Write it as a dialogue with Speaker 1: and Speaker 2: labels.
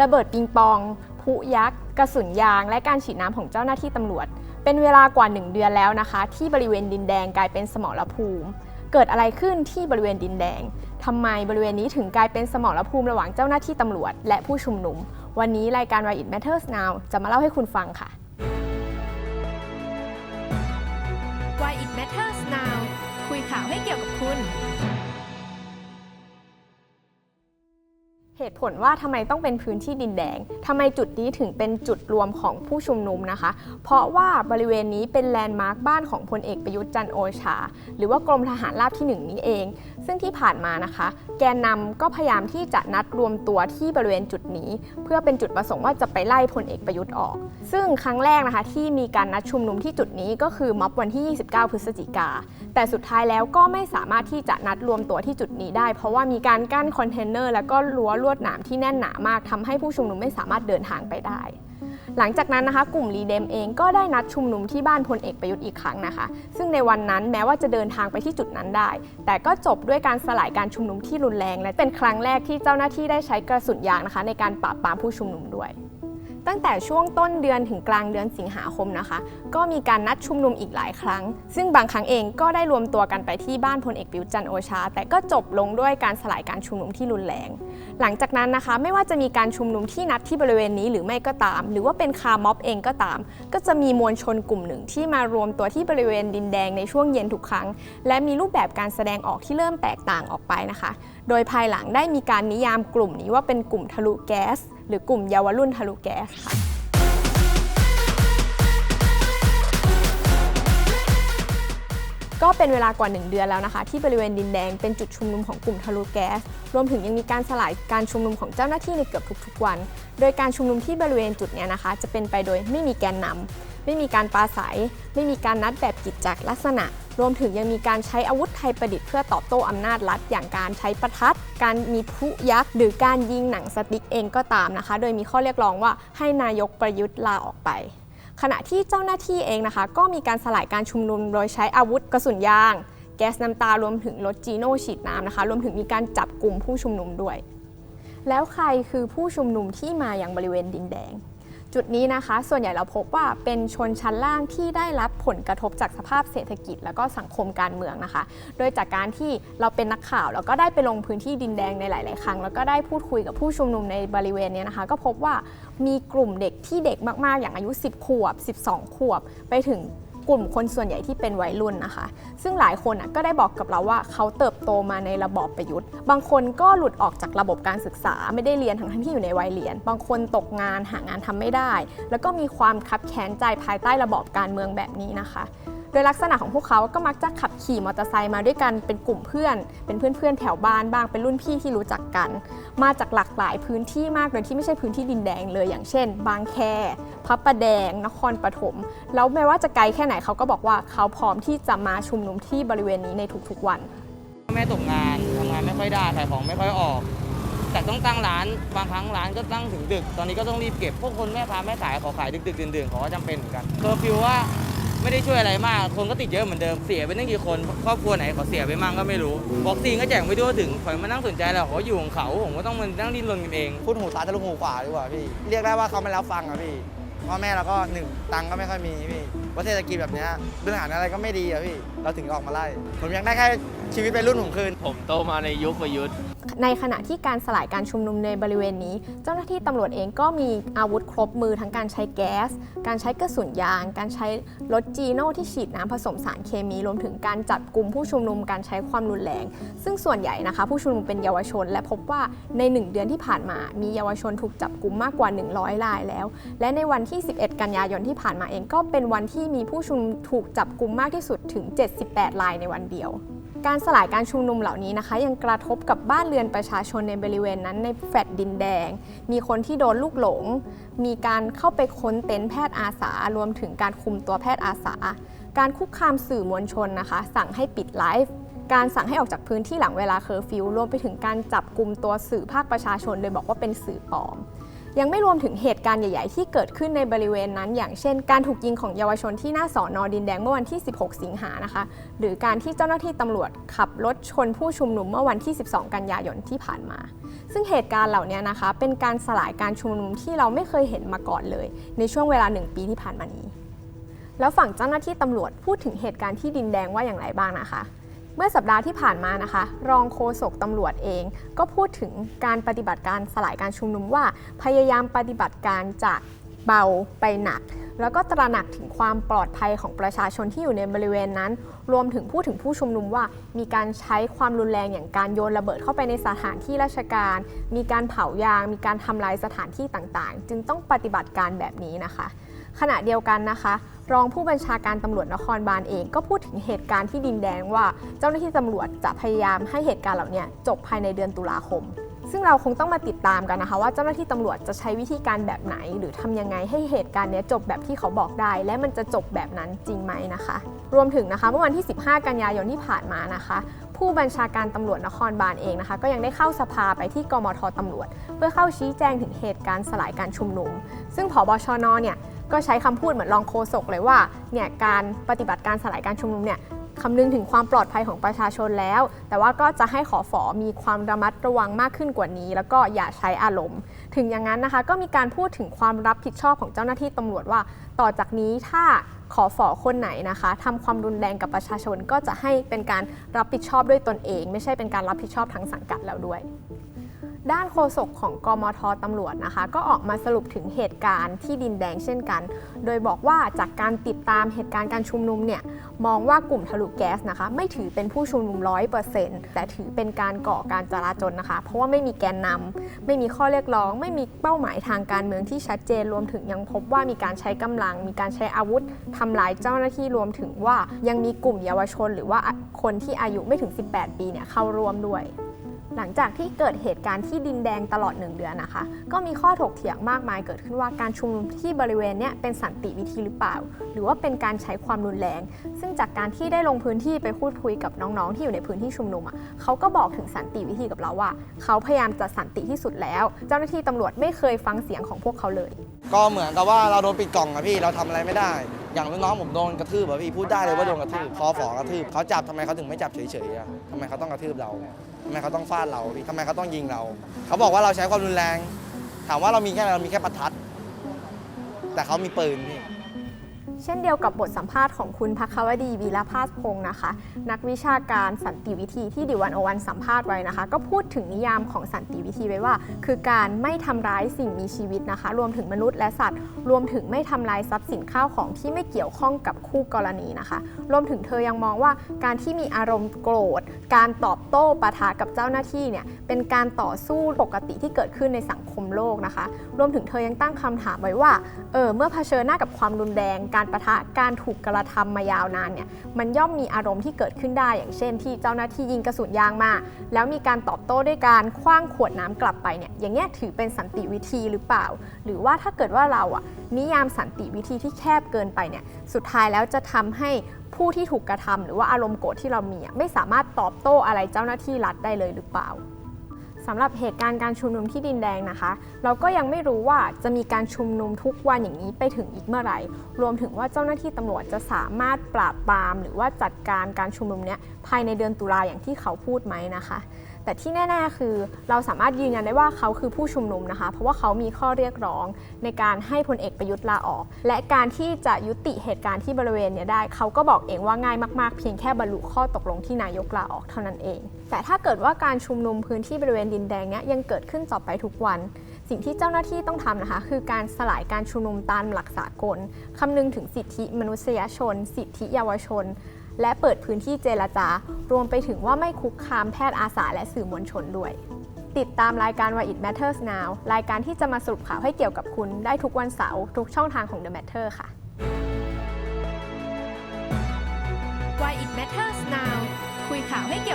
Speaker 1: ระเบิดปิงปองพุยักษ์ กระสุนยาง และการฉีดน้ำของเจ้าหน้าที่ตำรวจ เป็นเวลากว่า 1 เดือนแล้วนะคะ ที่บริเวณดินแดงกลายเป็นสมรภูมิ เกิดอะไรขึ้นที่บริเวณดินแดงทำไมบริเวณนี้ถึงกลายเป็นสมรภูมิระหว่างเจ้าหน้าที่ตำรวจ และผู้ชุมนุม วันนี้รายการ Why It Matters Now จะมาเล่าให้คุณฟังค่ะ Why It Matters Now คุยข่าวให้เกี่ยว ตุผลว่าทำไมต้องเป็นพื้นที่ดินแดงทำไมจุดนี้ถึงเป็นจุดรวมของผู้ชุมนุมนะคะ เพราะว่าบริเวณนี้เป็นแลนด์มาร์คบ้านของพลเอกประยุทธ์จันโอชา หรือว่ากรมทหารราบที่หนึ่งนี้เอง ซึ่งที่ผ่านมานะคะ แกนนำก็พยายามที่จะนัดรวมตัวที่บริเวณจุดนี้ เพื่อเป็นจุดประสงค์ว่าจะไปไล่พลเอกประยุทธ์ออก ซึ่งครั้งแรกนะคะที่มีการนัดชุมนุมที่จุดนี้ก็คือม็อบวันที่ 29 พฤศจิกา แต่สุดท้ายแล้วก็ไม่สามารถที่จะนัดรวมตัวที่จุดนี้ได้ เพราะว่ามีการกั้นคอนเทนเนอร์แล้วก็รั้วลวดหนามที่แน่นหนามากทำให้ผู้ชุมนุมไม่สามารถเดินทางไปได้ หลังจากนั้นนะคะ กลุ่มรีเดมเองก็ได้นัดชุมนุมที่บ้านพลเอกประยุทธ์อีกครั้งนะคะ ซึ่งในวันนั้นแม้ว่าจะเดินทางไปที่จุดนั้นได้ แต่ก็จบด้วยการสลายการชุมนุมที่รุนแรง และเป็นครั้งแรกที่เจ้าหน้าที่ได้ใช้กระสุนยางนะคะ ในการปราบปรามผู้ชุมนุมด้วย ตั้งแต่ช่วงต้นเดือนถึงกลางเดือนสิงหาคมนะคะ ก็มีการนัดชุมนุมอีกหลายครั้ง ซึ่งบางครั้งเองก็ได้รวมตัวกันไปที่บ้านพลเอกประยุทธ์จันโอชา แต่ก็จบลงด้วยการสลายการชุมนุมที่รุนแรง หลังจากนั้นนะคะ ไม่ว่าจะมีการชุมนุมที่นัดที่บริเวณนี้หรือไม่ก็ตาม หรือว่าเป็นคาร์ม็อบเองก็ตาม ก็จะมีมวลชนกลุ่มหนึ่งที่มารวมตัวที่บริเวณดินแดงในช่วงเย็นทุกครั้ง และมีรูปแบบการแสดงออกที่เริ่มแตกต่างออกไปนะคะ โดยภายหลังได้มีการนิยามกลุ่มนี้ว่าเป็นกลุ่มทะลุแก๊ส หรือกลุ่มเยาวรุ่นทะลุแก๊สค่ะก็เป็นเวลากว่า 1 เดือนแล้วนะคะ ที่บริเวณดินแดงเป็นจุดชุมนุมของกลุ่มทะลุแก๊ส รวมถึงยังมีการสลายการชุมนุมของเจ้าหน้าที่ในเกือบทุกๆวัน โดยการชุมนุมที่บริเวณจุดเนี้ยนะคะ จะเป็นไปโดยไม่มีแกนนำไม่มีการปราศัย ไม่มีการนัดแบบกิจจักลักษณะ รวมถึงยังมีการใช้อาวุธไทยประดิษฐ์เพื่อตอบโต้อำนาจรัฐ อย่างการใช้ประทัด การมีพลุยักษ์ หรือการยิงหนังสติ๊กเองก็ตามนะคะ โดยมีข้อเรียกร้องว่าให้นายกประยุทธ์ลาออกไป ขณะที่เจ้าหน้าที่เองนะคะ ก็มีการสลายการชุมนุมโดยใช้อาวุธกระสุนยาง แก๊สน้ำตารวมถึงรถจีโน่ฉีดน้ำนะคะ รวมถึงมีการจับกลุ่มผู้ชุมนุมด้วย แล้วใครคือผู้ชุมนุมที่มาอย่างบริเวณดินแดง จุดนี้นะคะ ส่วนใหญ่เราพบว่าเป็นชนชั้นล่างที่ได้รับผลกระทบจากสภาพเศรษฐกิจ แล้วก็สังคมการเมืองนะคะ โดยจากการที่เราเป็นนักข่าว แล้วก็ได้ไปลงพื้นที่ดินแดงในหลาย ๆ ครั้ง แล้วก็ได้พูดคุยกับผู้ชุมนุมในบริเวณนี้นะคะ ก็พบว่ามีกลุ่มเด็กที่เด็กมาก ๆ อย่างอายุ 10 ขวบ 12 ขวบ ไปถึง กลุ่มคนส่วนใหญ่ที่เป็นวัยรุ่นนะคะ ซึ่งหลายคนก็ได้บอกกับเราว่าเขาเติบโตมาในระบอบประยุทธ์ บางคนก็หลุดออกจากระบบการศึกษา ไม่ได้เรียนทั้งที่อยู่ในวัยเรียน บางคนตกงานหางานทำไม่ได้ แล้วก็มีความคับแค้นใจภายใต้ระบอบการเมืองแบบนี้นะคะ โดยลักษณะของพวกเขาก็มักจะขับขี่มอเตอร์ไซค์มาด้วยกันเป็นกลุ่มเพื่อน เป็นเพื่อนๆแถวบ้านบ้างเป็นรุ่นพี่ที่รู้จักกัน มาจากหลากหลายพื้นที่มากโดยที่ไม่ใช่พื้นที่ดินแดงเลยอย่างเช่น บางแคพระประแดง นครปฐมแล้วแม้ว่าจะไกลแค่ไหนเขาก็บอกว่าเขาพร้อมที่จะมาชุมนุมที่บริเวณนี้ในทุกๆวัน
Speaker 2: แม่ตกงานทำงานไม่ค่อยได้ขายของไม่ค่อยออก แต่ต้องตั้งร้านบางครั้งร้านก็ตั้งถึงดึก ตอนนี้ก็ต้องรีบเก็บพวกคนแม่ค้าแม่ขายขอขายดึกดึกดื่นๆขาก็จำเป็นเหมือนกันเคอร์ฟิวว่า ไม่ได้ช่วยอะไรมาก คนก็ติดเยอะเหมือนเดิม เสียไปตั้งกี่คน ครอบครัวไหนเขาเสียไปมั่งก็ไม่รู้ บอกซีนก็แจกไม่ทั่วถึงคอยมานั่งสนใจแล้วเขาอยู่ของเขา ผมก็ต้องมานั่งดิ้นรนกันเอง
Speaker 3: พูดหูซ้ายทะลุหูขวาดีกว่าพี่ เรียกได้ว่าเขาไม่รับฟังอะพี่ พ่อแม่เราก็หนึ่งตังค์ก็ไม่ค่อยมีพี่ ว่าเศรษฐกิจแบบเนี้ยเรื่องอาหารอะไรก็ไม่ดีอะพี่เราถึงออกมาไล่ ผมยังได้แค่ชีวิตไปรุ่นผมคืน
Speaker 4: ผมโตมาในยุคประยุทธ์
Speaker 1: ในขณะที่การสลายการชุมนุมในบริเวณนี้ เจ้าหน้าที่ตำรวจเองก็มีอาวุธครบมือทั้งการใช้แก๊ส การใช้กระสุนยาง การใช้รถจีโน่ที่ฉีดน้ำผสมสารเคมี รวมถึงการจับกลุ่มผู้ชุมนุมการใช้ความรุนแรง ซึ่งส่วนใหญ่นะคะ ผู้ชุมนุมเป็นเยาวชน และพบว่าใน 1 เดือนที่ผ่านมา มีเยาวชนถูกจับกลุ่มมากกว่า 100รายแล้ว และในวันที่ 11 กันยายนที่ผ่านมาเองก็เป็นวันที่มีผู้ชุมนุมถูกจับกลุ่มมากที่สุดถึง 78 รายในวันเดียว การสลายการชุมนุมเหล่านี้นะคะ ยังกระทบกับบ้านเรือนประชาชนในบริเวณนั้นในแฟลตดินแดง มีคนที่โดนลูกหลง มีการเข้าไปค้นเต็นท์แพทย์อาสา รวมถึงการคุมตัวแพทย์อาสา การคุกคามสื่อมวลชนนะคะ สั่งให้ปิดไลฟ์การสั่งให้ออกจากพื้นที่หลังเวลาเคอร์ฟิวรวมไปถึงการจับกลุ่มตัวสื่อภาคประชาชน โดยบอกว่าเป็นสื่อปลอม ยังไม่รวมถึงเหตุการณ์ใหญ่ ๆ ที่เกิดขึ้นในบริเวณนั้น อย่างเช่น การถูกยิงของเยาวชนที่หน้าสอนอดินแดงเมื่อวันที่ 16 สิงหานะคะ หรือการที่เจ้าหน้าที่ตำรวจขับรถชนผู้ชุมนุมเมื่อวันที่ 12 กันยายนที่ผ่านมา ซึ่งซึ่งเหตุการณ์เหล่านี้นะคะ เป็นการสลายการชุมนุมที่เราไม่เคยเห็นมาก่อนเลย ในช่วงเวลาหนึ่งปีที่ผ่านมานี้ แล้วฝั่งเจ้าหน้าที่ตำรวจพูดถึงเหตุการณ์ที่ดินแดงว่าอย่างไรบ้างนะคะ เมื่อสัปดาห์ที่ผ่านมานะคะ รองโฆษกตำรวจเอง ก็พูดถึงการปฏิบัติการสลายการชุมนุมว่า พยายามปฏิบัติการจากเบาไปหนัก แล้วก็ตระหนักถึงความปลอดภัยของประชาชนที่อยู่ในบริเวณนั้น รวมถึงพูดถึงผู้ชุมนุมว่า มีการใช้ความรุนแรงอย่างการโยนระเบิดเข้าไปในสถานที่ราชการ มีการเผายาง มีการทำลายสถานที่ต่างๆ จึงต้องปฏิบัติการแบบนี้นะคะ ขณะเดียวกันนะคะ รองผู้บัญชาการตำรวจนครบาลเองก็พูดถึงเหตุการณ์ที่ดินแดงว่า เจ้าหน้าที่ตำรวจจะพยายามให้เหตุการณ์เหล่านี้จบภายในเดือนตุลาคม ซึ่งเราคงต้องมาติดตามกันนะคะ ว่าเจ้าหน้าที่ตำรวจจะใช้วิธีการแบบไหน หรือทำยังไงให้เหตุการณ์เนี้ยจบแบบที่เขาบอกได้ และมันจะจบแบบนั้นจริงไหมนะคะ รวมถึงนะคะ เมื่อวันที่ 15 กันยายนที่ผ่านมานะคะ ผู้บัญชาการตำรวจนครบาลเองนะคะ ก็ยังได้เข้าสภาไปที่กมทตำรวจ เพื่อเข้าชี้แจงถึงเหตุการณ์สลายการชุมนุม ซึ่งผบชนเนี่ยก็ใช้คำพูดเหมือนรองโฆษกเลยว่าเนี่ยการปฏิบัติการสลายการชุมนุมเนี่ยคำนึงถึงความปลอดภัยของประชาชนแล้ว แต่ว่าก็จะให้ขอฝอมีความระมัดระวังมากขึ้นกว่านี้ แล้วก็อย่าใช้อารมณ์ ถึงอย่างนั้นนะคะ ก็มีการพูดถึงความรับผิดชอบของเจ้าหน้าที่ตำรวจว่า ต่อจากนี้ถ้าขอฝอคนไหนนะคะทำความรุนแรงกับประชาชนก็จะให้เป็นการรับผิดชอบด้วยตนเอง ไม่ใช่เป็นการรับผิดชอบทางสังกัดแล้วด้วย ด้านโฆษกของกมทตำรวจนะคะ ก็ออกมาสรุปถึงเหตุการณ์ที่ดินแดงเช่นกัน โดยบอกว่าจากการติดตามเหตุการณ์การชุมนุมเนี่ยมองว่ากลุ่มทะลุแก๊สนะคะ ไม่ถือเป็นผู้ชุมนุมร้อยเปอร์เซ็นต์แต่ถือเป็นการก่อการจราจนนะคะ เพราะว่าไม่มีแกนนำไม่มีข้อเรียกร้อง ไม่มีเป้าหมายทางการเมืองที่ชัดเจนรวมถึงยังพบว่ามีการใช้กำลัง มีการใช้อาวุธทำลายเจ้าหน้าที่รวมถึงว่ายังมีกลุ่มเยาวชน หรือว่าคนที่อายุไม่ถึง 18 ปีเนี่ยเข้าร่วมด้วย หลังจากที่เกิดเหตุการณ์ที่ดินแดงตลอด 1 เดือนนะคะ ก็มีข้อถกเถียงมากมายเกิดขึ้นว่าการชุมนุมที่บริเวณเนี้ยเป็นสันติวิธีหรือเปล่า หรือว่าเป็นการใช้ความรุนแรง ซึ่งจากการที่ได้ลงพื้นที่ไปพูดคุยกับน้องๆ ที่อยู่ในพื้นที่ชุมนุมอะเขาก็บอกถึงสันติวิธีกับเราว่า เขาพยายามจะสันติที่สุดแล้ว เจ้าหน้าที่ตำรวจไม่เคยฟังเสียงของพวกเขาเลย
Speaker 3: ก็เหมือนกับว่าเราโดนปิดกล่องอะพี่เราทำอะไรไม่ได้ อย่างรุ่นน้องผมโดนกระทืบอะพี่พูดได้เลยว่าโดนกระทืบคอฝอกระทืบเขาจับทำไมเขาถึงไม่จับเฉยๆอะทำไมเขาต้องกระทืบเราำไมเขาต้องฟาดเราพี่ทำไมเขาต้องยิงเรา เขาบอกว่าเราใช้ความรุนแรง ถามว่าเรามีแค่อะไรเรามีแค่ประทัด แต่เขามีปืนพี่
Speaker 1: เช่นเดียวกับบทสัมภาษณ์ของคุณพักวดีวีรพาสพงศ์นะคะ นักวิชาการสันติวิธีที่ดิวันโอวันสัมภาษณ์ไว้นะคะ ก็พูดถึงนิยามของสันติวิธีไว้ว่า คือการไม่ทำร้ายสิ่งมีชีวิตนะคะ รวมถึงมนุษย์และสัตว์ รวมถึงไม่ทำลายทรัพย์สินข้าวของที่ไม่เกี่ยวข้องกับคู่กรณีนะคะ รวมถึงเธอยังมองว่าการที่มีอารมณ์โกรธ การตอบโต้ปะทะกับเจ้าหน้าที่เนี่ยเป็นการต่อสู้ปกติที่เกิดขึ้นในสังคมโลกนะคะ รวมถึงเธอยังตั้งคำถามไว้ว่าเออเมื่อเผชิญหน้ากับความรุนแรงการปะทะการถูกกระทำมายาวนานเนี่ยมันย่อมมีอารมณ์ที่เกิดขึ้นได้ อย่างเช่น ที่เจ้าหน้าที่ยิงกระสุนยางมา แล้วมีการตอบโต้ด้วยการคว้างขวดน้ำกลับไปเนี่ยอย่างเงี้ยถือเป็นสันติวิธีหรือเปล่า หรือว่าถ้าเกิดว่าเราอะนิยามสันติวิธีที่แคบเกินไปเนี่ยสุดท้ายแล้วจะทำให้ผู้ที่ถูกกระทำหรือว่าอารมณ์โกรธที่เรามีไม่สามารถตอบโต้อะไรเจ้าหน้าที่รัฐได้เลยหรือเปล่า สำหรับเหตุการณ์การชุมนุมที่ดินแดงนะคะ เราก็ยังไม่รู้ว่าจะมีการชุมนุมทุกวันอย่างนี้ไปถึงอีกเมื่อไหร่ รวมถึงว่าเจ้าหน้าที่ตำรวจจะสามารถปราบปราม หรือว่าจัดการการชุมนุมเนี้ยภายในเดือนตุลาอย่างที่เขาพูดไหมนะคะ แต่ที่แน่ๆคือเราสามารถยืนยันได้ว่าเขาคือผู้ชุมนุมนะคะ เพราะว่าเขามีข้อเรียกร้องในการให้พลเอกประยุทธ์ลาออก และการที่จะยุติเหตุการณ์ที่บริเวณเนี้ยได้ เขาก็บอกเองว่าง่ายมากๆ เพียงแค่บรรลุข้อตกลงที่นายกลาออกเท่านั้นเอง แต่ถ้าเกิดว่าการชุมนุมพื้นที่บริเวณดินแดงเนี้ยยังเกิดขึ้นต่อไปทุกวัน สิ่งที่เจ้าหน้าที่ต้องทำนะคะ คือการสลายการชุมนุมตามหลักสากลคำนึงถึงสิทธิมนุษยชน สิทธิเยาวชน และเปิดพื้นที่เจรจา รวมไปถึงว่าไม่คุกคามแพทย์อาสาและสื่อมวลชนด้วย ติดตามรายการ Why It Matters Now รายการที่จะมาสรุปข่าวให้เกี่ยวกับคุณได้ทุกวันเสาร์ทุกช่องทางของ The Matter ค่ะ
Speaker 4: Why it matters now คุยข่าวให้เก